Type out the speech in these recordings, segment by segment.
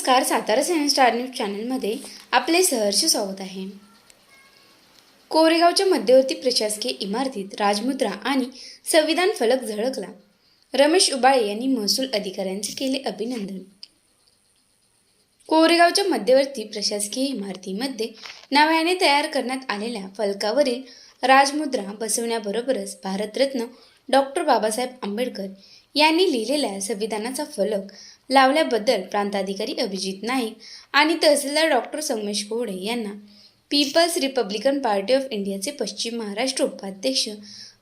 नमस्कार सातारा सेवन star news चॅनलमध्ये आपले सहर्ष स्वागत आहे. कोरेगावच्या मध्यवर्ती प्रशासकीय इमारतीत राजमुद्रा आणि संविधान फलक झळकला. रमेश उबाळे यांनी महसूल अधिकाऱ्यांचे केले अभिनंदन. कोरेगावच्या मध्यवर्ती प्रशासकीय इमारतीमध्ये नव्याने तयार करण्यात आलेल्या फलकावरील राजमुद्रा बसवण्याबरोबरच भारतरत्न डॉक्टर बाबासाहेब आंबेडकर यांनी लिहिलेल्या संविधानाचा फलक लावल्याबद्दल प्रांताधिकारी अभिजित नाईक आणि तहसीलदार डॉक्टर संगमेश कोहडे यांना पीपल्स रिपब्लिकन पार्टी ऑफ इंडियाचे पश्चिम महाराष्ट्र उपाध्यक्ष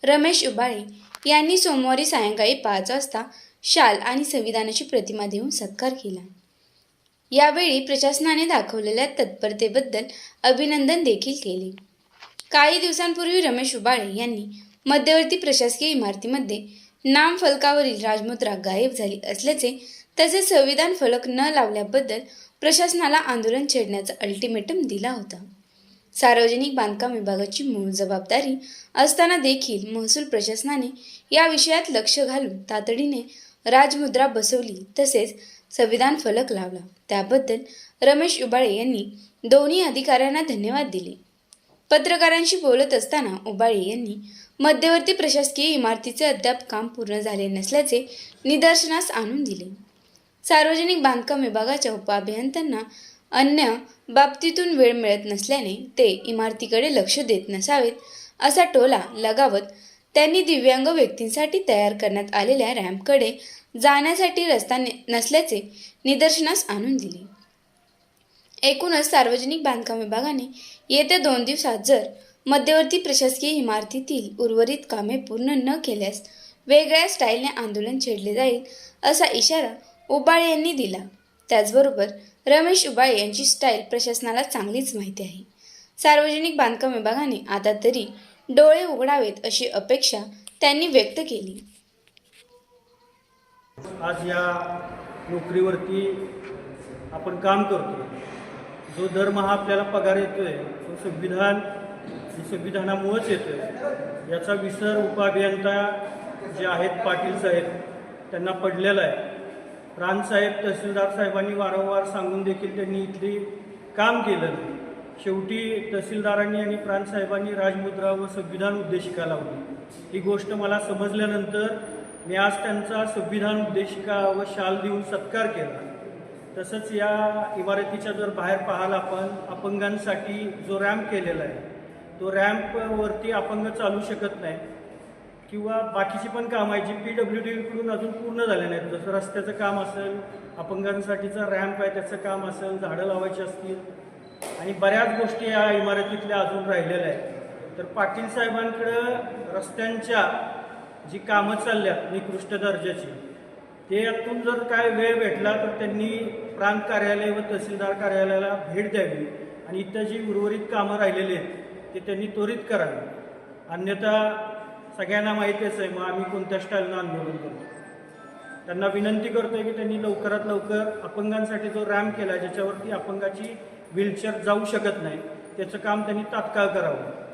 रमेश उबाळे यांनी सोमवारी सायंकाळी पाच वाजता शाल आणि संविधानाची प्रतिमा देऊन सत्कार केला. यावेळी प्रशासनाने दाखवलेल्या तत्परतेबद्दल अभिनंदन देखील केले. काही दिवसांपूर्वी रमेश उबाळे यांनी मध्यवर्ती प्रशासकीय इमारतीमध्ये नाम फलकावरील राजमुद्रा गायब झाली असल्याचे तसेच संविधान फलक न लावल्याबद्दल प्रशासनाला आंदोलन छेडण्याचा अल्टिमेटम दिला होता. सार्वजनिक बांधकाम विभागाची मूळ जबाबदारी असताना देखील महसूल प्रशासनाने या विषयात लक्ष घालून तातडीने राजमुद्रा बसवली तसेच संविधान फलक लावला. त्याबद्दल रमेश उबाळे यांनी दोन्ही अधिकाऱ्यांना धन्यवाद दिले. पत्रकारांशी बोलत असताना उबाळे यांनी मध्यवर्ती प्रशासकीय इमारतीचे अद्याप काम पूर्ण झाले नसल्याचे निदर्शनास आणून दिले. सार्वजनिक बांधकाम विभागाच्या उपअभियंत्यांना अन्य बाबतीतून वेळ मिळत नसल्याने ते इमारतीकडे लक्ष देत नसावेत असा टोला लगावत त्यांनी दिव्यांग व्यक्तींसाठी तयार करण्यात आलेल्या रॅम्पकडे जाण्यासाठी रस्ता ने- नसल्याचे निदर्शनास आणून दिले. एकूणच सार्वजनिक बांधकाम विभागाने येत्या दोन दिवसात जर मध्यवर्ती प्रशासकीय इमारतीतील उर्वरित कामे पूर्ण न केल्यास वेगळ्या स्टाईलने आंदोलन छेडले जाईल असा इशारा उबाळे यांनी दिला. त्याचबरोबर रमेश उबाळे यांची स्टाईल प्रशासनाला चांगलीच माहिती आहे. सार्वजनिक बांधकाम विभागाने आता तरी डोळे उघडावेत अशी अपेक्षा त्यांनी व्यक्त केली. आज या नोकरीवरती आपण काम करतो जो दरमहा आपल्याला पगार येतोय तो संविधान संविधानामुळंच येतो याचा विसर उपअभियंता जे आहेत पाटील साहेब त्यांना पडलेला आहे. रानसाहेब तहसीलदार साहेबांनी वारंवार सांगून देखील त्यांनी इथली काम केलं नाही. शेवटी तहसीलदारांनी आणि प्रांतसाहेबांनी राजमुद्रा व संविधान उद्देशिका लावली. ही गोष्ट मला समजल्यानंतर मी आज त्यांचा संविधान उद्देशिका व शाल देऊन सत्कार केला. तसंच या इमारतीच्या जर बाहेर पाहाल आपण अपंगांसाठी जो रॅम्प केलेला आहे तो रॅम्पवरती अपंग चालू शकत नाही. किंवा बाकीची पण कामं आहे जी पी डब्ल्यू डीकडून अजून पूर्ण झाले नाहीत. जसं रस्त्याचं काम असेल अपंगांसाठीचा रॅम्प आहे त्याचं काम असेल झाडं लावायची असतील आणि बऱ्याच गोष्टी या इमारतीतल्या अजून राहिलेल्या आहेत. तर पाटील साहेबांकडं रस्त्यांच्या जी कामं चालल्यात निकृष्ट दर्जाची ते यातून जर काय वेळ भेटला तर त्यांनी प्रांत कार्यालय व तहसीलदार कार्यालयाला भेट द्यावी. आणि इथं जी उर्वरित कामं राहिलेली आहेत ते त्यांनी त्वरित करावी. अन्यथा सगळ्यांना माहितीच आहे मग आम्ही कोणत्या स्टाईलनं आंदोलन करतो? त्यांना विनंती करतोय की त्यांनी लवकरात लवकर अपंगांसाठी जो रॅम्प केला ज्याच्यावरती अपंगाची व्हीलचेअर जाऊ शकत नाही त्याचं काम त्यांनी तात्काळ करावं.